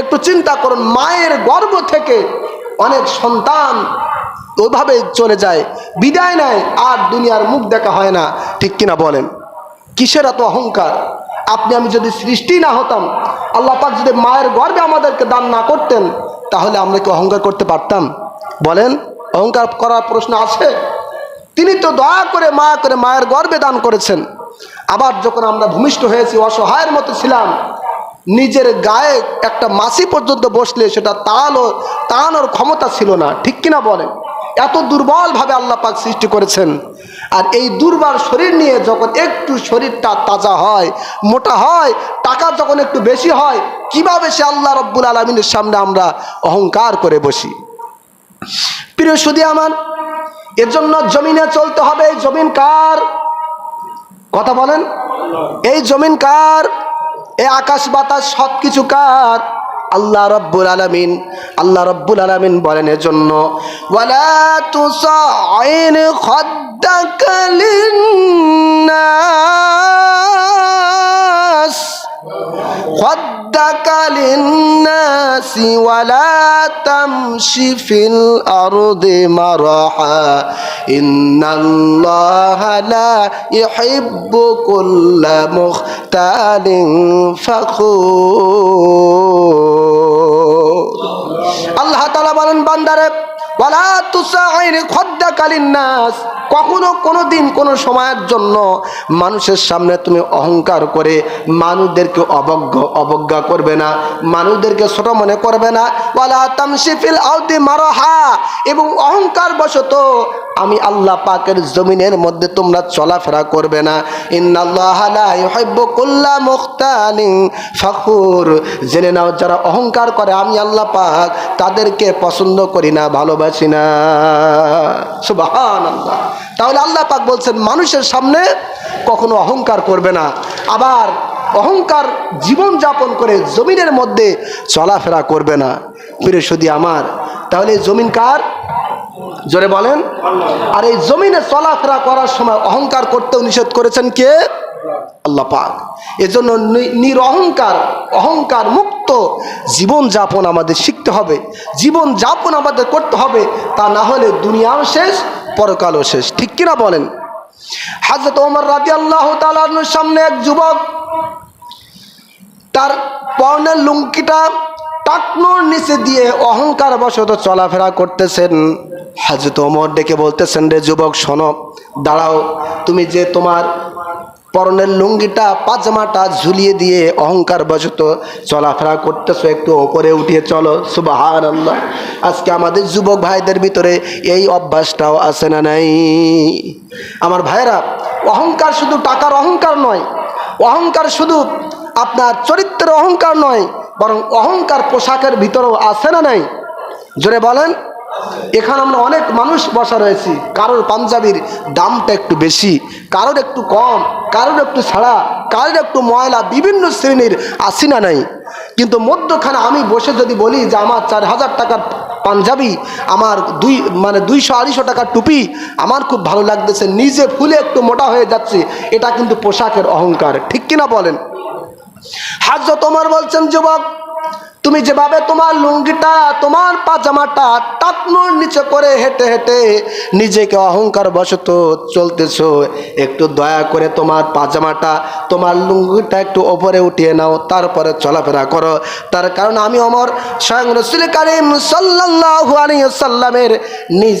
একটু চিন্তা করুন, মায়ের গর্ভ থেকে অনেক সন্তান ওইভাবে চলে যায়, বিদায় নেয়, আর দুনিয়ার মুখ দেখা হয় না। ঠিক কিনা বলেন? কিসের এত অহংকার? আপনি, আমি যদি সৃষ্টি না হতাম, আল্লাহ পাক যদি মায়ের গর্বে আমাদেরকে দান না করতেন, তাহলে আমরা কি অহংকার করতে পারতাম? বলেন, অহংকার করার প্রশ্ন আছে? তিনি তো দয়া করে মায়া করে মায়ের গর্বে দান করেছেন। আবার যখন আমরা ভূমিষ্ঠ হয়েছি, অসহায়ের মতো ছিলাম নিজের গায়ে একটা মাসি পর্যন্ত বসলে সেটা তাড়ানো তাড়ানোর ক্ষমতা ছিল না। ঠিক কিনা বলেন? এত দুর্বলভাবে আল্লাহ পাক সৃষ্টি করেছেন। আর এই দুর্বল শরীর নিয়ে যখন একটু শরীরটা তাজা হয়, মোটা হয়, টাকা যখন একটু বেশি হয়, কীভাবে সে আল্লাহ রব্বুল আলমিনের সামনে আমরা অহংকার করে বসি? প্রিয় সুদী আমার, এর জন্য জমিনে চলতে হবে। এই জমিন কার? কথা বলেন। এই জমিন কার? এই আকাশ বাতাস সব কিছু কার? আল্লাহ রব্বুল আলমিন, আল্লাহ রব্বুল আলমিন বলেন এর জন্য ওয়ালা তুসাইন খাদ্দাকা লিন্নাস خدك للناس ولا تمش في الأرض مرحا إن الله لا يحب كل مختال فخور আল্লাহ তালা বলেন বান্দারে কখনো কোনো দিন কোনো সময়ের জন্য মানুষের সামনে তুমি অহংকার করে মানুষদেরকে অবজ্ঞ, অবজ্ঞা করবে না, মানুষদেরকে ছোট মনে করবে না। তামসিফিল আউদি এবং অহংকার বশত আমি আল্লাহ পাকের জমিনের মধ্যে তোমরা চলাফেরা করবে না। ফাখুর জেনে নাও, যারা অহংকার করে, আমি আল্লাহ পাক তাদেরকে পছন্দ করি না, ভালোবাসি না। সুবহানাল্লাহ। তাহলে আল্লাহ পাক বলছেন, মানুষের সামনে কখনো অহংকার করবে না। আবার অহংকার জীবন যাপন করে জমিনের মধ্যে চলাফেরা করবে না। ফিরে শুধু আমার, তাহলে জমিন কার? জোরে বলেন। আর এই জমিনে চলাফেরা করার সময় অহংকার করতেও নিষেধ করেছেন কে? আল্লাহ পাক। এজন্য নিরহংকার, অহংকার মুক্ত জীবন যাপন আমাদের শিখতে হবে। জীবন যাপন আমাদের করতে হবে, তা না হলে দুনিয়াও শেষ, পরকালও শেষ। ঠিক কিনা বলেন? হাজরত ওমর রাজি আল্লাহ সামনে এক যুবক, তার পর্ণের লুঙ্কিটা টাকনোর নিচে দিয়ে অহংকার বশত চলাফেরা করতেছেন। হাজরত ওমর ডেকে বলতেছেন, রে যুবক, শোনো, দাঁড়াও। তুমি যে তোমার পরনের লুঙ্গিটা, পাজামাটা ঝুলিয়ে দিয়ে অহংকার বশত চলাফেরা করতেছো, একটু ওপরে উঠিয়ে চলো। সুবাহান আজকে আমাদের যুবক ভাইদের ভিতরে এই অভ্যাসটাও আছে না নাই? আমার ভাইরা অহংকার শুধু টাকার অহংকার নয়, অহংকার শুধু আপনার চরিত্রের অহংকার নয়, বরং অহংকার পোশাকের ভিতরেও আছে না নাই? জোরে বলেন। এখানে আমরা অনেক মানুষ বসা রয়েছি। কারোর পাঞ্জাবির দামটা একটু বেশি, কারোর একটু কম, কারোর একটু ছাড়া, কারোর একটু ময়লা, বিভিন্ন শ্রেণির আসি না নাই। কিন্তু মধ্যখানে আমি বসে যদি বলি যে আমার চার হাজার টাকার পাঞ্জাবি, আমার দুই মানে দুইশো আড়াইশো টাকার টুপি, আমার খুব ভালো লাগতেছে, নিজে ফুলে একটু মোটা হয়ে যাচ্ছে, এটা কিন্তু পোশাকের অহংকার, ঠিক কিনা বলেন? হাজ তোমার বলছেন, যুবক তুমি যেভাবে তোমার লুঙ্গিটা, তোমার পাজামাটা টাকনোর নিচে করে হেঁটে হেঁটে নিজেকে অহংকার বশত চলতেছ, একটু দয়া করে তোমার পাজামাটা, তোমার লুঙ্গিটা একটু ওপরে উঠিয়ে নাও, তারপরে চলাফেরা করো। তার কারণ আমি অমর স্বয়ং রসুল করিম সাল্লাহ সাল্লামের নিজ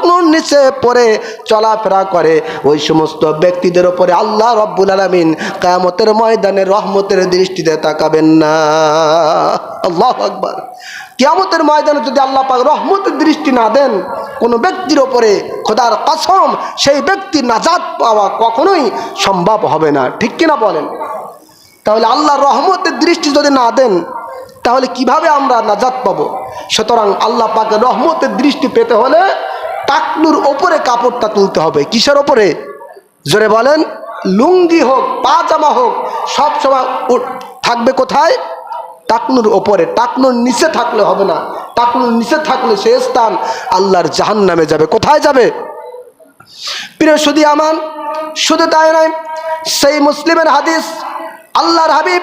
টাকনুর নিচে পরে চলাফেরা করে। ওই সমস্ত ব্যক্তিদের ওপরে আল্লাহ রব্বুল আলামিন কিয়ামতের ময়দানে রহমতের দৃষ্টিতে তাকাবেন না। আল্লাহ আকবর। কিয়ামতের ময়দানে যদি আল্লাহ পাক রহমতের দৃষ্টি না দেন, কোনো ব্যক্তির ওপরে খোদার কসম সেই ব্যক্তির নাজাদ পাওয়া কখনোই সম্ভব হবে না। ঠিক কিনা বলেন? তাহলে আল্লাহ রহমতের দৃষ্টি যদি না দেন, তাহলে কীভাবে আমরা নাজাদ পাবো? সুতরাং আল্লাহ পাকে রহমতের দৃষ্টি পেতে হলে টাকলুর ওপরে কাপড়টা তুলতে হবে। কিসের ওপরে? জোরে বলেন, লুঙ্গি হোক পাজামা হোক, সব সময় থাকবে কোথায়? টাকনুর ওপরে। টাকনুর নিচে থাকলে হবে না। টাকনুর নিচে থাকলে সে স্থান আল্লাহর জাহান নামে যাবে। কোথায় যাবে? প্রিয় শুধু আমান শুধু তাই নয় সেই মুসলিমের হাদিস, আল্লাহর হাবিব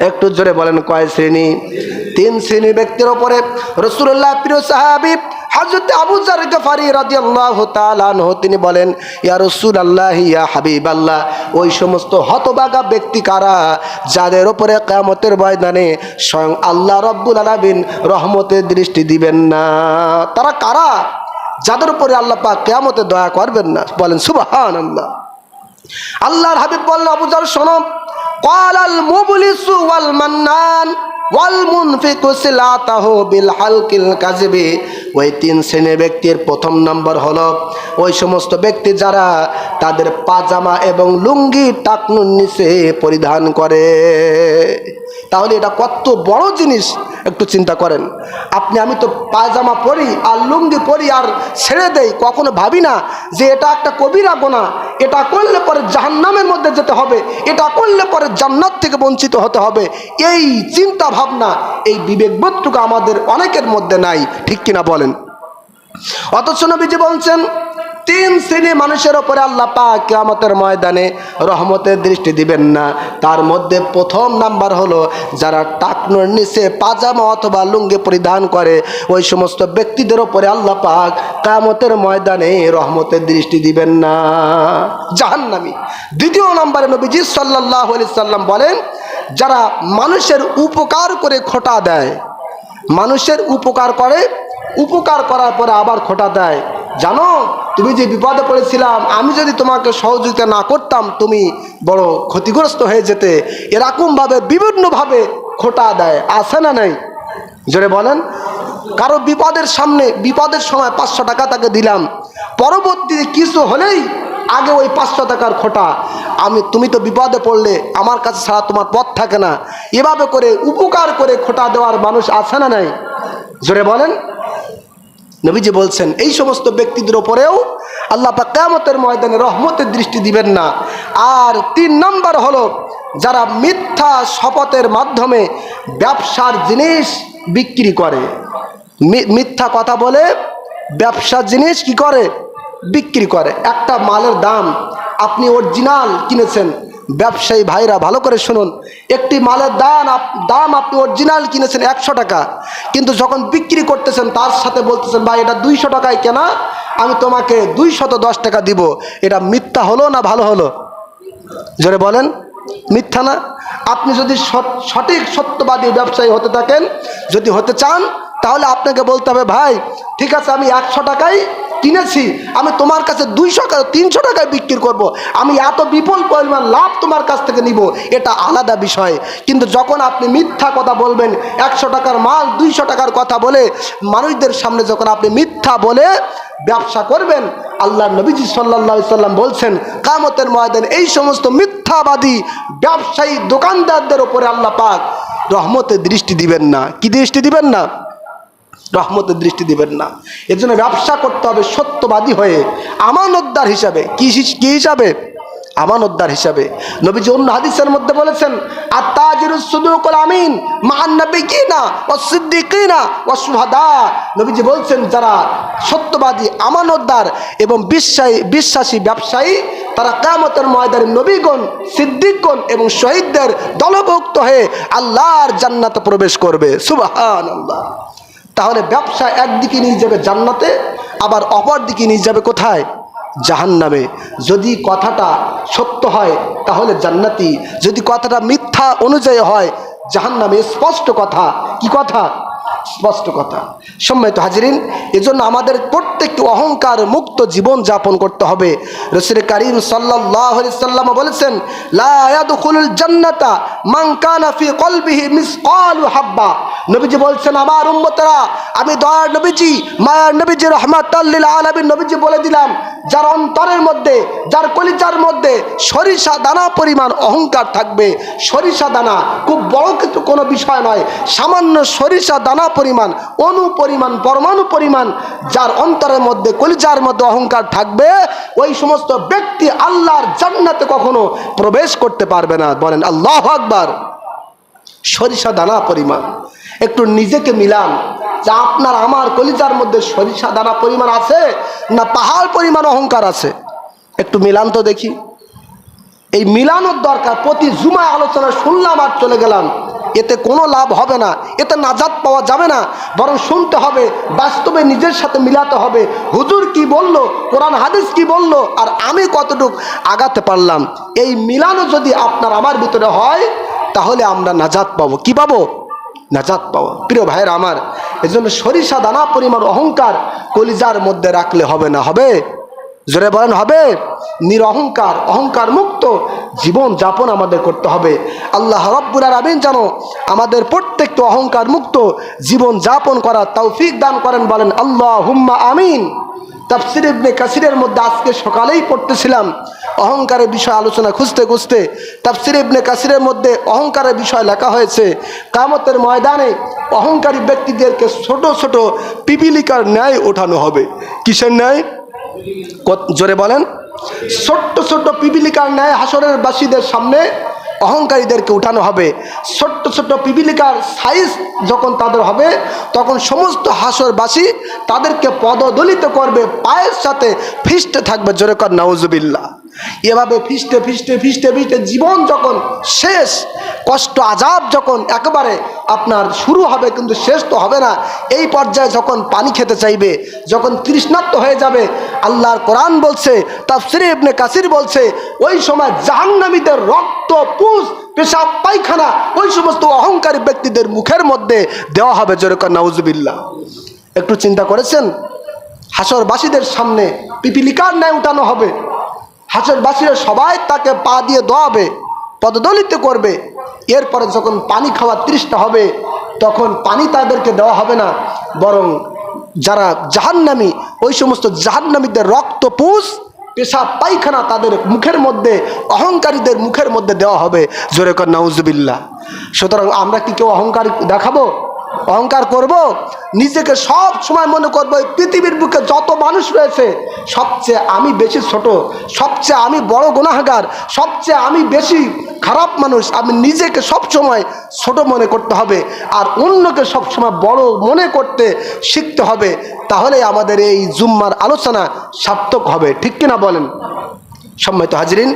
একটু জোরে বলেন কয় শ্রেণি? তিন শ্রেণির ব্যক্তির ওপরে রসুল্লাহ প্রিয় সাহাবি হজরত আবু জার গফারি রাদিয়াল্লাহু তাআলা আনহু, তিনি বলেন, ইয়া রাসূলুল্লাহ, ইয়া হাবিবাল্লাহ, ওই সমস্ত হতবাগা ব্যক্তি কারা যাদের ওপরে কিয়ামতের ময়দানে স্বয়ং আল্লাহ রব্বুল আলামিন রহমতের দৃষ্টি দিবেন না? তারা কারা যাদের উপরে আল্লাহ পাক কিয়ামতে দয়া করবেন না? বলেন, সুবহানাল্লাহ। আল্লাহর হাবিব বলল আবু জার قال المبلس والمنان ওই তিন শ্রেণির ব্যক্তির প্রথম নম্বর হলো ওই সমস্ত ব্যক্তি যারা তাদের পাজামা এবং পরিধান করে। তাহলে এটা কত বড় জিনিস, একটু চিন্তা করেন। আপনি, আমি তো পাজামা পরি আর লুঙ্গি পরি আর ছেড়ে দেই, কখনো ভাবি না যে এটা একটা কবিরা গোনা। এটা করলে পরে জাহান্নামের মধ্যে যেতে হবে, এটা করলে পরে জান্নাত থেকে বঞ্চিত হতে হবে। এই চিন্তা ভাবনা, এই বিবেকবোধটুকু আমাদের অনেকের মধ্যে নাই, ঠিক কিনা বলেন? অথচ নবীজি বলছেন, তিন শ্রেণি মানুষের ওপরে আল্লাহ পাক কিয়ামতের ময়দানে রহমতের দৃষ্টি দিবেন না। তার মধ্যে প্রথম নাম্বার হলো, যারা টাকনোর নিচে পাজামা অথবা লুঙ্গি পরিধান করে, ওই সমস্ত ব্যক্তিদের ওপরে আল্লাহ পাক কিয়ামতের ময়দানে রহমতের দৃষ্টি দিবেন না। জাহান্নামী। দ্বিতীয় নম্বরে নবীজি সাল্লাহ সাল্লাম বলেন যারা মানুষের উপকার করে খোটা দেয়, মানুষের উপকার করে, উপকার করার পরে আবার খোটা দেয়। জানো, তুমি যে বিপদে পড়েছিলাম, আমি যদি তোমাকে সহযোগিতা না করতাম, তুমি বড় ক্ষতিগ্রস্ত হয়ে যেতে। এরকমভাবে, বিভিন্নভাবে খোটা দেয়। আছে না নাই? জোরে বলেন। কারও বিপদের সামনে, বিপদের সময় পাঁচশো টাকা তাকে দিলাম। পরবর্তীতে কিছু হলেই আগে ওই পাঁচশো টাকার খোটা। আমি, তুমি তো বিপদে পড়লে আমার কাছে ছাড়া তোমার পথ থাকে না। এভাবে করে উপকার করে খোটা দেওয়ার মানুষ আছে না নাই? জোরে বলেন। নবীজি বলছেন, এই সমস্ত ব্যক্তিদের ওপরেও আল্লাহ পাক কিয়ামতের ময়দানে রহমতের দৃষ্টি দিবেন না। আর তিন নম্বর হলো, যারা মিথ্যা শপথের মাধ্যমে ব্যবসার জিনিস বিক্রি করে। মিথ্যা কথা বলে ব্যবসার জিনিস কি করে? বিক্রি করে। একটা মালের দাম আপনি অরিজিনাল কিনেছেন। ব্যবসায়ী ভাইরা ভালো করে শুনুন। একটি মালের দাম দাম আপনি অরিজিনাল কিনেছেন একশো টাকা। কিন্তু যখন বিক্রি করতেছেন, তার সাথে বলতেছেন, ভাই, এটা দুইশো টাকায় কেনা, আমি তোমাকে দুইশত দশ টাকা দিব। এটা মিথ্যা হলো না ভালো হলো? জোরে বলেন, মিথ্যা না। আপনি যদি সঠিক সত্যবাদী ব্যবসায়ী হতে থাকেন, যদি হতে চান, তাহলে আপনাকে বলতে হবে, ভাই, ঠিক আছে, আমি একশো টাকায় কিনেছি, আমি তোমার কাছে দুইশো টাকা, তিনশো টাকায় বিক্রি করব। আমি এত বিপুল পরিমাণ লাভ তোমার কাছ থেকে নিব, এটা আলাদা বিষয়। কিন্তু যখন আপনি মিথ্যা কথা বলবেন, একশো টাকার মাল, দুইশো টাকার কথা বলে, মানুষদের সামনে যখন আপনি মিথ্যা বলে ব্যবসা করবেন আল্লাহ নবীজি সাল্লা সাল্লাম বলছেন, কামতের ময়দান এই সমস্ত মিথ্যাবাদী ব্যবসায়ী দোকানদারদের ওপরে আল্লাহ পাক রহমতের দৃষ্টি দিবেন না। কি দৃষ্টি দিবেন না? রহমতের দৃষ্টি দিবেন না। এর জন্য ব্যবসা করতে হবে সত্যবাদী হয়ে, আমানতদার হিসাবে। কি কি হিসাবে? আমানতদার হিসাবে। নবীজি অন্য হাদিসের মধ্যে বলেছেন আর তাজির সুদুকুল আমিন মান নবিকিনা ও সিদ্দিকিনা ও সুহাদা নবীজি বলছেন, যারা সত্যবাদী, আমানতদার এবং বিশ্বাসী বিশ্বাসী ব্যবসায়ী, তারা কামতের ময়দানে নবীগণ, সিদ্দিকগণ এবং শহীদদের দলভুক্ত হয়ে আল্লাহর জান্নাতে প্রবেশ করবে। সুবাহান আল্লাহ তাহলে ব্যবসা একদিকে নিয়ে যাবে জান্নাতে, আবার অপর দিকে নিয়ে যাবে কোথায়? জাহান নামে যদি কথাটা সত্য হয়, তাহলে জান্নাতি। যদি কথাটা মিথ্যা অনুযায়ী হয় জাহান নামে স্পষ্ট কথা। কি কথা? স্পষ্ট কথা। সম্মানিত হাজিরিন, এজন্য আমাদের প্রত্যেককে অহংকার মুক্ত জীবন যাপন করতে হবে। রসুল করিম সাল্লাহ বলেছেন মিসকালু হাব্বা। নবীজি বলছেন, আমার উম্মতেরা, আমি দয়ার নবীজি, মায়ার নবীজি রহমাতাল্লিল আলমী নবীজি বলে দিলাম যার অন্তরের মধ্যে, যার কলিজার মধ্যে সরিষা দানা পরিমাণ অহংকার থাকবে। সরিষা দানা খুব বড় কিছু কোনো বিষয় নয়। সামান্য সরিষা দানা পরিমাণ, অনু পরিমাণ, পরমাণু পরিমাণ যার অন্তরের মধ্যে, কলিজার মধ্যে অহংকার থাকবে, ওই সমস্ত ব্যক্তি আল্লাহর জান্নাতে কখনো প্রবেশ করতে পারবে না। বলেন, আল্লাহ আকবার। সরিষা দানা পরিমাণ। একটু নিজেকে মিলান। যে আপনার আমার কলিজার মধ্যে সরিষা দানা পরিমাণ আছে না পাহাড় পরিমাণ অহংকার আছে? একটু মিলান তো দেখি। এই মিলানোর দরকার, প্রতি জুমায় আলোচনা শুনলাম আর চলে গেলাম। এতে কোনো লাভ হবে না, এতে নাজাত পাওয়া যাবে না, বরং শুনতে হবে, বাস্তবে নিজের সাথে মিলাতে হবে। হুজুর কি বলল, কোরআন হাদিস কি বলল, আর আমি কতটুক আগাতে পারলাম? এই মিলানো যদি আপনার আমার ভিতরে হয়, তাহলে আমরা নাজাত পাবো। কি পাবো? নাজাত পাবো প্রিয় ভাইয়ের আমার, এজন্য সরিষা দানা পরিমাণ অহংকার কলিজার মধ্যে রাখলে হবে না, হবে? জোরে বলেন, হবে? নিরহংকার অহংকার মুক্ত জীবন যাপন আমাদের করতে হবে। আল্লাহ রব্বুল আমিন যেন আমাদের প্রত্যেকটা অহংকার মুক্ত জীবন যাপন করার তৌফিক দান করেন, বলেন আল্লাহ হুম্মা আমিন। তাফসির ইবনে কাসিরের মধ্যে আজকে সকালেই পড়তেছিলাম। অহংকারের বিষয় আলোচনা খুঁজতে খুঁজতে তাফসির ইবনে কাসিরের মধ্যে অহংকারের বিষয় লেখা হয়েছে। কামতের ময়দানে অহংকারী ব্যক্তিদেরকে ছোট ছোট পিপিলিকার ন্যায় ওঠানো হবে। কিসের ন্যায়? জোরে বলেন। ছোট্ট ছোট্ট পিপিলিকার ন্যায় হাসরের বাসীদের সামনে অহংকারীদেরকে উঠানো হবে। ছোট্ট ছোট্ট পিপিলিকার সাইজ যখন তাদের হবে, তখন সমস্ত হাসরবাসী তাদেরকে পদদলিত করবে, পায়ের সাথে ফিস্টে থাকবে। জোরে কর নাউজুবিল্লা এভাবে ফিস্টে ফিস্টে ফিস্টে ফিস্টে জীবন যখন শেষ, কষ্ট, আজাব যখন একেবারে আপনার শুরু হবে, কিন্তু শেষ তো হবে না। এই পর্যায়ে যখন পানি খেতে চাইবে, যখন তৃষ্ণাত্ম হয়ে যাবে, আল্লাহর কোরআন বলছে, তাফসিরে ইবনে কাসির বলছে, ওই সময় জাহান্নামীদের রক্ত, পুষ, পেশাব, পায়খানা, ওই সমস্ত অহংকারী ব্যক্তিদের মুখের মধ্যে দেওয়া হবে যেরকম নাউজুবিল্লাহ। একটু চিন্তা করেছেন? হাসরবাসীদের সামনে পিপিলিকার ন্যায় উঠানো হবে। হাসরবাসীরা সবাই তাকে পা দিয়ে দোয়াবে, পদদলিত করবে। এরপরে যখন পানি খাওয়ার তৃষ্ণা হবে, তখন পানি তাদেরকে দেওয়া হবে না, বরং যারা জাহান্নামি, ওই সমস্ত জাহান্নামীদের রক্ত পুষ, পেশাব পায়খানা তাদের মুখের মধ্যে, অহংকারীদের মুখের মধ্যে দেওয়া হবে। জোরে কর, নাউজুবিল্লাহ। সুতরাং আমরা কি কেউ অহংকার দেখাবো? অহংকার করব, নিজেকে সব সময় মনে করব, এই পৃথিবীর বুকে যত মানুষ রয়েছে, সবচেয়ে আমি বেশি ছোট, সবচেয়ে আমি বড় গুণাহাগার সবচেয়ে আমি বেশি খারাপ মানুষ, আমি নিজেকে সব সময় ছোট মনে করতে হবে, আর অন্যকে সব সময় বড় মনে করতে শিখতে হবে, তাহলে আমাদের এই জুম্মার আলোচনা সার্থক হবে, ঠিক কিনা বলেন? সম্মানিত হাজরিন,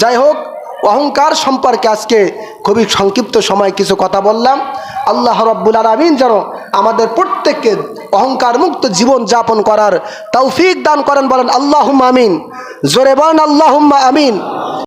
যাই হোক অহংকার সম্পর্কে আজকে খুবই সংক্ষিপ্ত সময় কিছু কথা বললাম। আল্লাহ রব্বুল আলমিন যেন আমাদের প্রত্যেককে অহংকার মুক্ত জীবন যাপন করার তৌফিক দান করেন বলেন আল্লাহ আমিন। জোরে বলেন আল্লাহ আমিন।